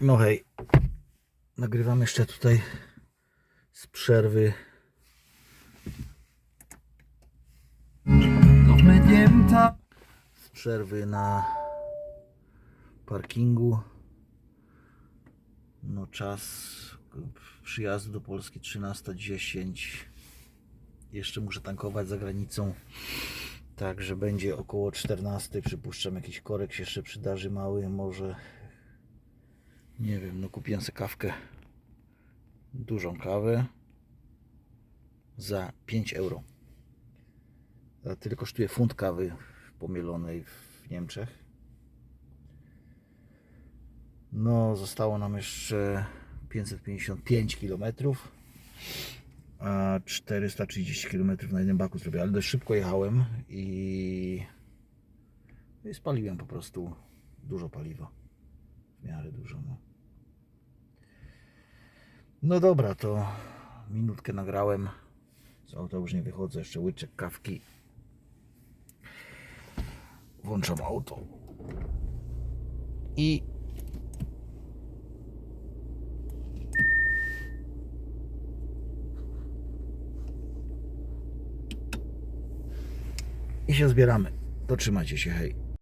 No hej, nagrywam jeszcze tutaj z przerwy. Z przerwy na parkingu. No czas przyjazdu do Polski 13.10. Jeszcze muszę tankować za granicą. Także będzie około 14. Przypuszczam jakiś korek się jeszcze przydarzy mały. Może nie wiem, no kupiłem sobie kawkę. Dużą kawę za 5 euro. A tyle kosztuje funt kawy pomielonej w Niemczech. No, zostało nam jeszcze 555 km. A 430 km na jednym baku zrobię, ale dość szybko jechałem i, i spaliłem po prostu dużo paliwa. W miarę dużo. No. no dobra, to minutkę nagrałem. Z auta już nie wychodzę, jeszcze łyczek kawki. Włączam auto. I i się zbieramy. Dotrzymajcie się, hej.